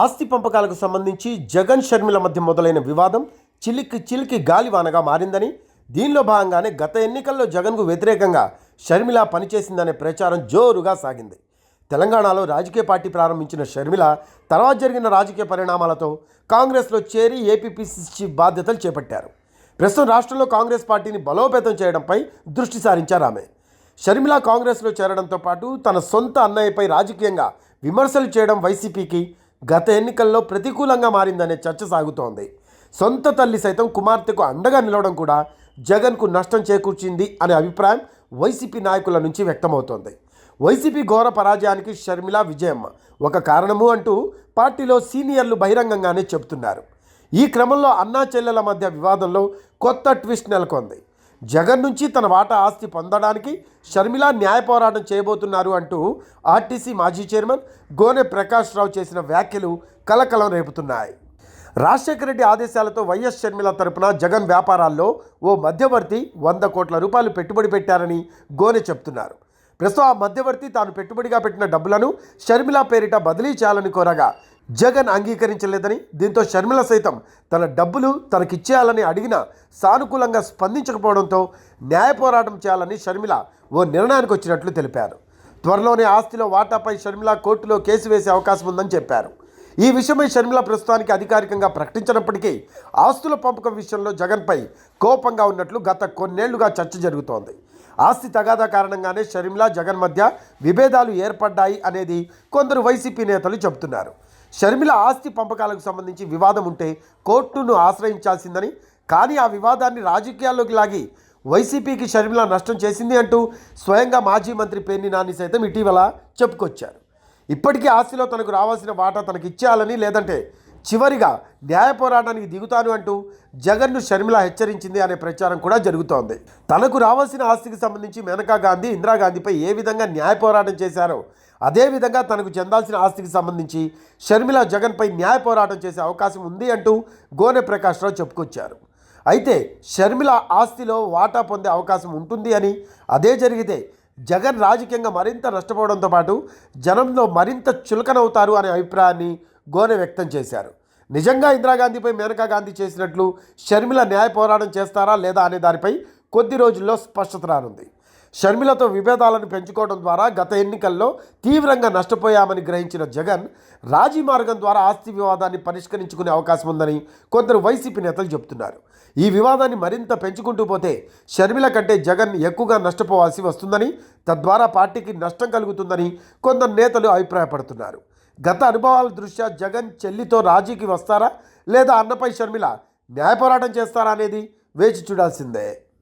ఆస్తి పంపకాలకు సంబంధించి జగన్ షర్మిల మధ్య మొదలైన వివాదం చిలికి చిలికి గాలివానగా మారిందని దీనిలో భాగంగానే గత ఎన్నికల్లో జగన్కు వ్యతిరేకంగా షర్మిల పనిచేసిందనే ప్రచారం జోరుగా సాగింది. తెలంగాణలో రాజకీయ పార్టీ ప్రారంభించిన షర్మిల తర్వాత జరిగిన రాజకీయ పరిణామాలతో కాంగ్రెస్లో చేరి ఏపీపీసీసీ బాధ్యతలు చేపట్టారు. ప్రస్తుతం రాష్ట్రంలో కాంగ్రెస్ పార్టీని బలోపేతం చేయడంపై దృష్టి సారించారు ఆమె. షర్మిల కాంగ్రెస్లో చేరడంతో పాటు తన సొంత అన్నయ్యపై రాజకీయంగా విమర్శలు చేయడం వైసీపీకి గత ఎన్నికల్లో ప్రతికూలంగా మారిందనే చర్చ సాగుతోంది. సొంత తల్లి సైతం కుమార్తెకు అండగా నిలవడం కూడా జగన్కు నష్టం చేకూర్చింది అనే అభిప్రాయం వైసీపీ నాయకుల నుంచి వ్యక్తమవుతోంది. వైసీపీ ఘోర పరాజయానికి షర్మిల విజయమ్మ ఒక కారణము అంటూ పార్టీలో సీనియర్లు బహిరంగంగానే చెబుతున్నారు. ఈ క్రమంలో అన్నా చెల్లెల మధ్య వివాదంలో కొత్త ట్విస్ట్ నెలకొంది. జగన్ నుంచి తన వాటా ఆస్తి పొందడానికి షర్మిల న్యాయ పోరాటం చేయబోతున్నారు అంటూ ఆర్టీసీ మాజీ చైర్మన్ గోనె ప్రకాష్ రావు చేసిన వ్యాఖ్యలు కలకలం రేపుతున్నాయి. రాజశేఖర రెడ్డి ఆదేశాలతో వైఎస్ షర్మిల తరపున జగన్ వ్యాపారాల్లో ఓ మధ్యవర్తి వంద కోట్ల రూపాయలు పెట్టుబడి పెట్టారని గోనె చెప్తున్నారు. ప్రస్తుతం ఆ మధ్యవర్తి తాను పెట్టుబడిగా పెట్టిన డబ్బులను షర్మిల పేరిట బదిలీ చేయాలని కోరగా జగన్ అంగీకరించలేదని దీంతో షర్మిల సైతం తన డబ్బులు తనకిచ్చేయాలని అడిగినా సానుకూలంగా స్పందించకపోవడంతో న్యాయ పోరాటం చేయాలని షర్మిల ఓ నిర్ణయానికి వచ్చినట్లు తెలిపారు. త్వరలోనే ఆస్తిలో వాటాపై షర్మిల కోర్టులో కేసు వేసే అవకాశం ఉందని చెప్పారు. ఈ విషయమై షర్మిల ప్రస్తుతానికి అధికారికంగా ప్రకటించినప్పటికీ ఆస్తుల పంపకం విషయంలో జగన్పై కోపంగా ఉన్నట్లు గత కొన్నేళ్ళుగా చర్చ జరుగుతోంది. ఆస్తి తగాదా కారణంగానే షర్మిల జగన్ మధ్య విభేదాలు ఏర్పడ్డాయి అనేది కొందరు వైసీపీ నేతలు చెబుతున్నారు. షర్మిల ఆస్తి పంపకాలకు సంబంధించి వివాదం ఉంటే కోర్టును ఆశ్రయించాల్సిందని కానీ ఆ వివాదాన్ని రాజకీయాల్లోకి లాగి వైసీపీకి షర్మిల నష్టం చేసింది అంటూ స్వయంగా మాజీ మంత్రి పేర్ని నాని సైతం ఇటీవల చెప్పుకొచ్చారు. ఇప్పటికీ ఆస్తిలో తనకు రావాల్సిన వాటా తనకు ఇచ్చేయాలని లేదంటే చివరిగా న్యాయ పోరాటానికి దిగుతాను అంటూ జగన్ను షర్మిల హెచ్చరించింది అనే ప్రచారం కూడా జరుగుతోంది. తనకు రావాల్సిన ఆస్తికి సంబంధించి మేనకా గాంధీ ఇందిరాగాంధీపై ఏ విధంగా న్యాయ పోరాటం చేశారో అదేవిధంగా తనకు చెందాల్సిన ఆస్తికి సంబంధించి షర్మిల జగన్పై న్యాయ పోరాటం చేసే అవకాశం ఉంది అంటూ గోనె ప్రకాశ్రావు చెప్పుకొచ్చారు. అయితే షర్మిల ఆస్తిలో వాటా పొందే అవకాశం ఉంటుంది అని అదే జరిగితే జగన్ రాజకీయంగా మరింత నష్టపోవడంతో పాటు జనంలో మరింత చులకనవుతారు అనే అభిప్రాయాన్ని గోనె వ్యక్తం చేశారు. నిజంగా ఇందిరాగాంధీపై మేనకా గాంధీ చేసినట్లు షర్మిల న్యాయ పోరాటం చేస్తారా లేదా అనే దానిపై కొద్ది రోజుల్లో స్పష్టత రానుంది. షర్మిలతో విభేదాలను పెంచుకోవడం ద్వారా గత ఎన్నికల్లో తీవ్రంగా నష్టపోయామని గ్రహించిన జగన్ రాజీ మార్గం ద్వారా ఆస్తి వివాదాన్ని పరిష్కరించుకునే అవకాశం ఉందని కొందరు వైసీపీ నేతలు చెబుతున్నారు. ఈ వివాదాన్ని మరింత పెంచుకుంటూ పోతే షర్మిల కంటే జగన్ ఎక్కువగా నష్టపోవాల్సి వస్తుందని తద్వారా పార్టీకి నష్టం కలుగుతుందని కొందరు నేతలు అభిప్రాయపడుతున్నారు. గత అనుభవాల దృష్ట్యా జగన్ చెల్లితో రాజీకి వస్తారా? లేదా అన్నపై షర్మిల న్యాయ పోరాటం చేస్తారా అనేది వేచి చూడాల్సిందే.